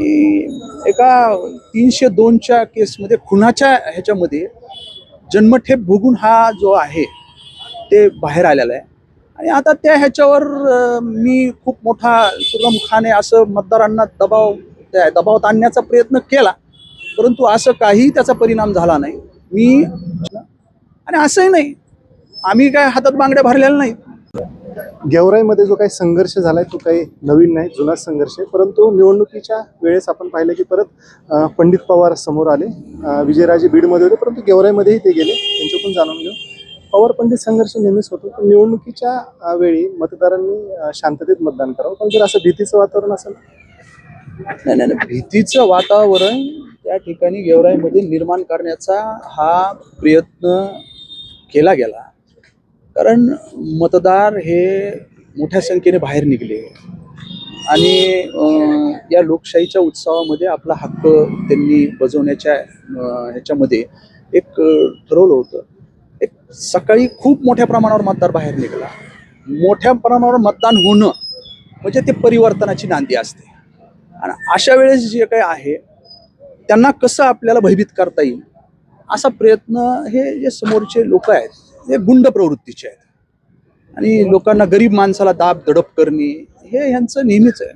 आणि एका तीनशे दोनच्या केसमध्ये खुनाच्या ह्याच्यामध्ये जन्मठेप भोगून हा जो आहे ते बाहेर आलेला आहे. आणि आता त्या ह्याच्यावर मी खूप मोठा सुगमखाने असं मतदारांना दबाव त्या दबावात आणण्याचा प्रयत्न केला. परंतु असं काही त्याचा परिणाम झाला नाही. मी आणि असंही नाही. आम्ही काय हातात बांगड्या भरलेल्या नाहीत. गेवराईमध्ये जो काही संघर्ष झालाय तो काही नवीन नाही जुनाच संघर्ष आहे. परंतु निवडणुकीच्या वेळेस आपण पाहिलं की परत पंडित पवार समोर आले. विजयराजे बीडमध्ये होते परंतु गेवराईमध्येही ते गेले. त्यांच्याकडून जाणून घेऊ. पवार पंडित संघर्ष नेहमीच होतो पण निवडणुकीच्या वेळी मतदारांनी शांततेत मतदान करावं. पण जर असं भीतीचं वातावरण असेल? नाही नाही नाही. भीतीचं वातावरण त्या ठिकाणी गेवराईमध्ये निर्माण करण्याचा हा प्रयत्न केला गेला. कारण मतदार हे मोठ्या संख्येने बाहेर निघले. आणि या लोकशाहीच्या उत्सवामध्ये आपला हक्क त्यांनी बजवण्याच्या ह्याच्यामध्ये एक ठरवलं होतं. एक सकाळी खूप मोठ्या प्रमाणावर मतदार बाहेर निघाला. मोठ्या प्रमाणावर मतदान होणं म्हणजे ते परिवर्तनाची नांदी असते. आणि अशा वेळेस जे काही आहे त्यांना कसं आपल्याला भयभीत करता येईल असा प्रयत्न हे जे समोरचे लोक आहेत हे गुंड प्रवृत्तीचे आहेत. आणि लोकांना गरीब माणसाला दाब दडप करणे हे ह्यांचं नेहमीच आहे.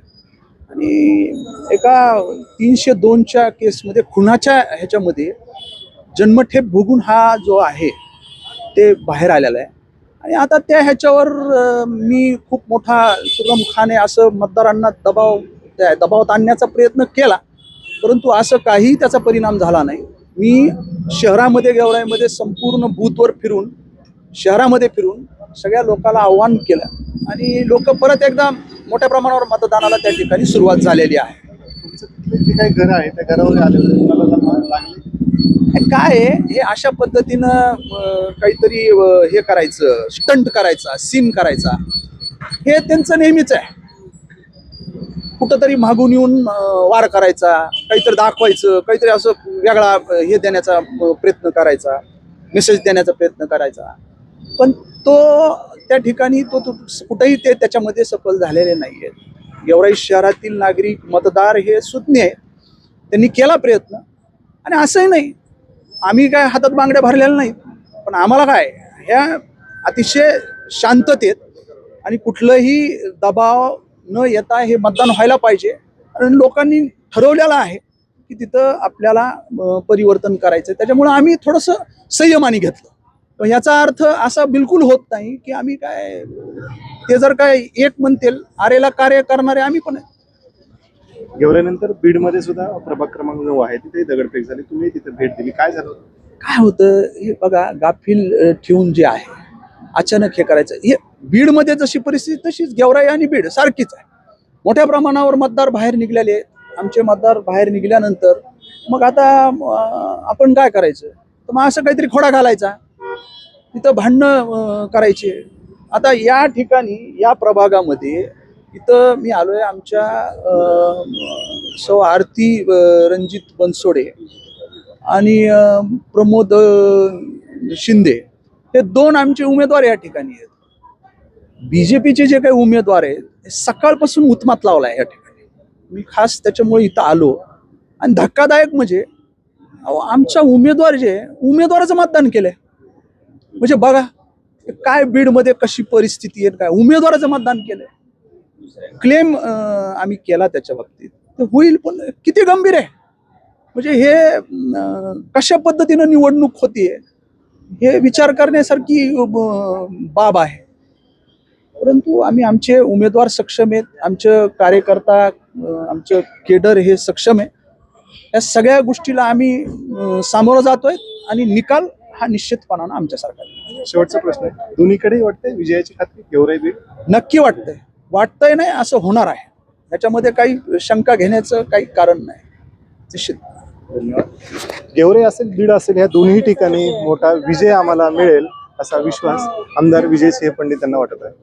आणि एका तीनशे दोनच्या केसमध्ये खुनाच्या ह्याच्यामध्ये जन्मठेप भोगून हा जो आहे ते बाहेर आलेला आहे. आणि आता त्या ह्याच्यावर मी खूप मोठा सुगमखाने असं मतदारांना दबाव त्या दबावात आणण्याचा प्रयत्न केला. परंतु असं काही त्याचा परिणाम झाला नाही. मी शहरामध्ये गेवराईमध्ये संपूर्ण बूथवर फिरून शहरामध्ये फिरून सगळ्या लोकांना आव्हान केलं. आणि लोक परत एकदा मोठ्या प्रमाणावर मतदानाला त्या ठिकाणी सुरुवात झालेली आहे. काही घर आहे त्या घरावर आले काय आहे? हे अशा पद्धतीनं काहीतरी हे करायचं स्टंट करायचा सीन करायचा. हे त्यांचं नेहमीच आहे. कुठंतरी मागून येऊन वार करायचा काहीतरी दाखवायचं काहीतरी असं वेगळा हे देण्याचा प्रयत्न करायचा मेसेज देण्याचा प्रयत्न करायचा. पण तो त्या ठिकाणी तो कुठेही ते त्याच्यामध्ये सफल झालेले नाही आहेत गेवराई शहरातील नागरिक मतदार हे सुज्ञ आहेत. त्यांनी केला प्रयत्न आणि असंही नाही. आम्ही काय हातात बांगड्या भरलेल्या नाहीत. पण आम्हाला काय ह्या अतिशय शांततेत आणि कुठलंही दबाव न येता हे मतदान व्हायला पाहिजे. आणि लोकांनी ठरवलेलं आहे की तिथं आपल्याला परिवर्तन करायचं त्याच्यामुळं आम्ही थोडंसं संयमाने घेतलं. याचा अर्थ असा बिलकुल होत नाही की आम्ही काय ते जर काय एक म्हणतील आरेला कार्य करणारे आम्ही पण आहे. गेवराईनंतर बीडमध्ये सुद्धा प्रभाग क्रमांक नऊ आहे तिथे दगडफेक झाली तुम्ही तिथे भेट दिली. काय झालं काय होतं हे बघा गाफील अ, ठेवून जे आहे अचानक हे करायचं. हे बीडमध्ये जशी परिस्थिती तशीच गेवराई आणि बीड सारखीच आहे. मोठ्या प्रमाणावर मतदार बाहेर निघलेले आहेत. आमचे मतदार बाहेर निघाल्यानंतर मग आता अ, आपण काय करायचं? तर मग असं काहीतरी खोडा घालायचा. तिथं भांडणं करायचे. आता या ठिकाणी या प्रभागामध्ये इथं मी आलोय आमच्या सौ आरती रणजित बनसोडे आणि प्रमोद शिंदे. हे दोन आमचे उमेदवार या ठिकाणी आहेत. बीजेपीचे जे काही उमेदवार आहेत हे सकाळपासून उत्मात लावला आहे या ठिकाणी. मी खास त्याच्यामुळे इथं आलो. आणि धक्कादायक म्हणजे अहो आमचा उमेदवार जे उमेदवाराचं मतदान केलंय. म्हणजे बघा काय बीडमध्ये कशी परिस्थिती आहे काय? उमेदवाराचं मतदान केलंय. क्लेम आम्ही केला त्याच्या बाबतीत. तर होईल पण किती गंभीर आहे? म्हणजे हे कशा पद्धतीनं निवडणूक होतीये हे विचार करण्यासारखी बाब आहे. परंतु आम्ही आमचे उमेदवार सक्षम आहेत आमचे कार्यकर्ता आमचं केडर हे सक्षम आहे या सगळ्या गोष्टीला आम्ही सामोरं जातोय आणि निकाल हा निश्चितपणानं आमच्यासारखा आहे. शेवटचा प्रश्न आहे. दोन्हीकडे वाटते विजयाची खात्री गेवराई बीड? नक्की वाटतंय. वाटतंय नाही असं होणार आहे. याच्यामध्ये काही शंका घेण्याचं काही कारण नाही. निश्चित. धन्यवाद. गेवराई असेल बीड असेल ह्या दोन्ही ठिकाणी मोठा विजय आम्हाला मिळेल असा विश्वास आमदार विजयसिंह पंडित यांना वाटत आहे.